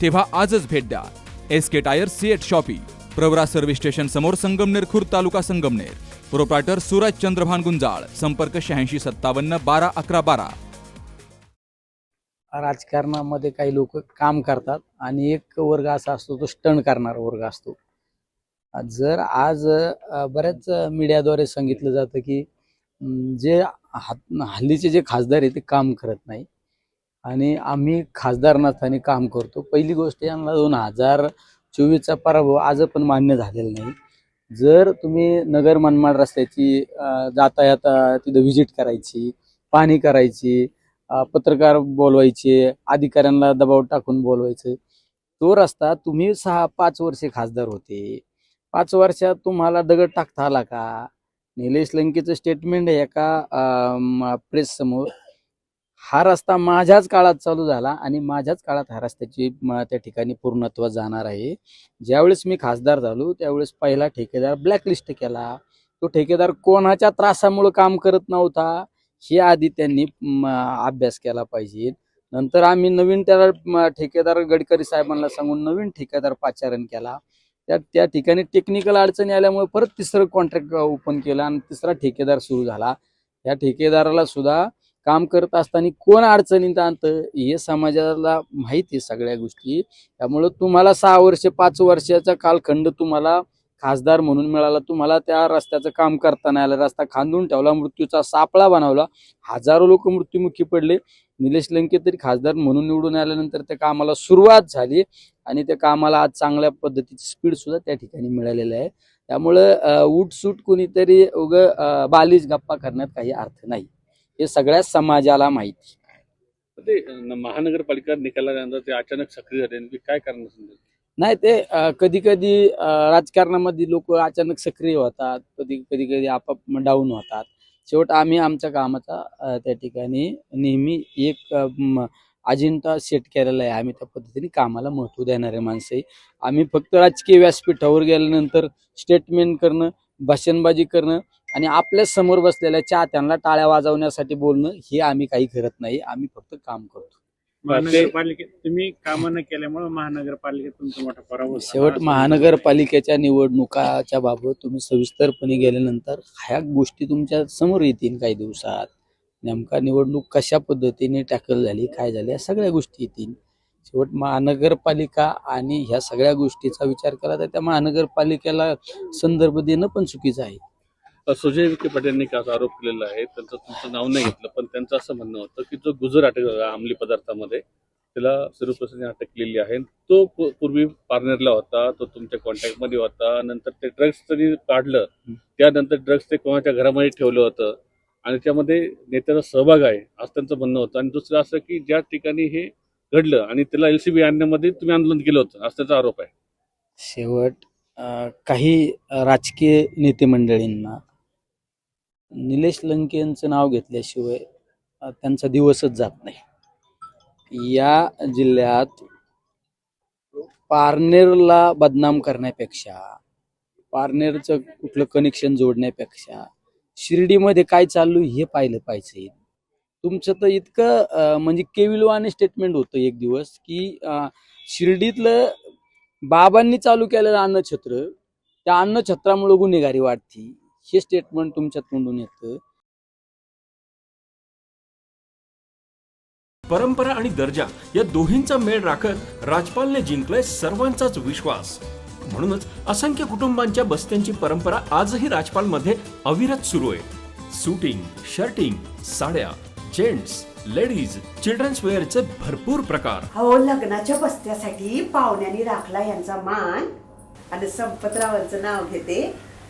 तेव्हा आजच भेट द्या. S K tyre CEAT shoppe Pravara service station समोर संगमनेर खुर्द तालुका संगमनेर. प्रोप्रायटर सूरज चंद्रभान गुंजाळ संपर्क शहाऐंशी सत्तावन्न बारा अकरा बारा. राजकारणामध्ये काही लोक काम करतात आणि एक वर्ग असा असतो तो स्टंट करणारा वर्ग असतो. जर आज बऱ्याच मीडियाद्वारे सांगितलं जातं की जे हात हल्लीचे जे खासदार आहे ते काम करत नाही आणि आम्ही खासदार नसताना काम करतो. पहिली गोष्ट यांना दोन हजार चोवीसचा पराभव आज पण मान्य झालेला नाही. जर तुम्ही नगर मनमाड रस्त्याची जाता येता तिथं व्हिजिट करायची पाहणी करायची पत्रकार बोलवायचे अधिकाऱ्यांना दबाव टाकून बोलवायचं तो रस्ता तुम्ही सहा पाच वर्षे खासदार होते. पाच वर्षात तुम्हाला दगड टाकता आला का? निलेश लंकेचं स्टेटमेंट आहे एका प्रेस समोर हा रस्ता माझ्याच काळात चालू झाला आणि माझ्याच काळात हा रस्त्याची त्या ठिकाणी पूर्णत्व जाणार आहे. ज्यावेळेस मी खासदार झालो त्यावेळेस पहिला ठेकेदार ब्लॅकलिस्ट केला. तो ठेकेदार कोणाच्या त्रासामुळे काम करत नव्हता हे आधी त्यांनी अभ्यास केला पाहिजे. नंतर आम्ही नवीन त्याला ठेकेदार गडकरी साहेबांना सांगून नवीन ठेकेदार पाचारण केला. त्या त्या ठिकाणी टेक्निकल अडचणी आल्यामुळे परत तिसरं कॉन्ट्रॅक्ट ओपन केलं आणि तिसरा ठेकेदार सुरू झाला. या ठेकेदाराला सुद्धा काम करत असताना कोण अडचणीत आणतं हे समाजाला माहिती आहे सगळ्या गोष्टी. त्यामुळं तुम्हाला सहा वर्ष पाच वर्षाचा कालखंड तुम्हाला खासदार म्हणून मिळाला. तुम्हाला त्या रस्त्याचं काम करताना आलं रस्ता खांदून ठेवला मृत्यूचा सापळा बनवला. हजारो लोक मृत्युमुखी पडले. निलेश लंके तरी खासदार म्हणून निवडून आल्यानंतर त्या कामाला सुरुवात झाली आणि त्या कामाला आज चांगल्या पद्धतीची स्पीड सुद्धा त्या ठिकाणी मिळालेलं आहे. त्यामुळं उठसूट कोणीतरी उग अं, बालिश गप्पा करण्यात काही अर्थ नाही. हे सगळ्या समाजाला माहिती. ते महानगरपालिका निकालानंतर ते अचानक सक्रिय झाले नेमकी काय कारण असेल नाही ते कधी कधी राजकारणामध्ये लोक अचानक सक्रिय होतात कधी कधी कधी आपाप डाऊन होतात. शेवट आम्ही आमच्या कामाचा अ, त्या ठिकाणी नेहमी एक अ, म, अजिंठा सेट केलेला आहे. आम्ही त्या पद्धतीने कामाला महत्त्व देणारे माणसं आहे. आम्ही फक्त राजकीय व्यासपीठावर गेल्यानंतर स्टेटमेंट करणं भाषणबाजी करणं आणि आपल्यासमोर बसलेल्या चाहत्यांना टाळ्या वाजवण्यासाठी बोलणं हे आम्ही काही करत नाही. आम्ही फक्त काम करतो. महानगरपालिकेत तुम्ही कामं न केल्यामुळे महानगरपालिकेत तुमचा मोठा पराभव. शेवट महानगरपालिकेच्या निवडणुकाच्या बाबत तुम्ही सविस्तरपणे गेल्यानंतर ह्या गोष्टी तुमच्यासमोर येतील काही दिवसात. नेमका निवडणूक कशा पद्धतीने टॅकल झाली काय झाली या सगळ्या गोष्टी येतील. शेवट महानगरपालिका आणि ह्या सगळ्या गोष्टीचा विचार केला तर त्या महानगरपालिकेला संदर्भ देणं पण चुकीचं आहे. सुजय विखे पाटीलने काल आरोप केलेला आहे त्यांचं तुमचं नाव नाही घेतलं पण त्यांचं असं म्हणणं होतं की जो गुजर अटक अंमली पदार्थामध्ये त्याला सिरुप्रसादने अटक केलेली आहे तो पूर्वी पार्नरला होता तो तुमच्या कॉन्टॅक्टमध्ये होता नंतर ते ड्रग्स त्यांनी काढलं त्यानंतर ड्रग्स ते कोणाच्या घरामध्ये ठेवलं होतं आणि त्यामध्ये नेत्याचा सहभाग आहे असं त्यांचं म्हणणं होतं. आणि दुसरं असं की ज्या ठिकाणी हे घडलं आणि त्याला एलसीबी आणण्यामध्ये तुम्ही आंदोलन केलं होतं असं त्याचा आरोप आहे. शेवट काही राजकीय नेते मंडळींना निलेश लंके यांचं नाव घेतल्याशिवाय त्यांचा दिवसच जात नाही. या जिल्ह्यात पारनेरला बदनाम करण्यापेक्षा पारनेरचं कुठलं कनेक्शन जोडण्यापेक्षा शिर्डीमध्ये काय चालू हे पाहिलं पाहिजे. तुमचं तर इतकं म्हणजे केविलवाने स्टेटमेंट होतं एक दिवस की शिर्डीतलं बाबांनी चालू केलेलं अन्नछत्र त्या अन्नछत्रामुळे गुन्हेगारी वाढती. हे स्टेटमेंट तुमच्या तोंडून येतं. परंपरा आणि दर्जा या दोन्हींचा मेळ राखत राजपालने जिंकलाय सर्वांचाच विश्वास. म्हणूनच असंख्य कुटुंबांच्या बस्त्यांची परंपरा आजही राजपालमध्ये अविरत सुरू आहे. सुटिंग शर्टिंग साड्या जेंट्स लेडीज चिल्ड्रन्स वेअरचे भरपूर प्रकार. हो लग्नाच्या बस्त्यासाठी पाहुण्यांनी राखला यांचा मान. आणि संपतरावांचं नाव घेते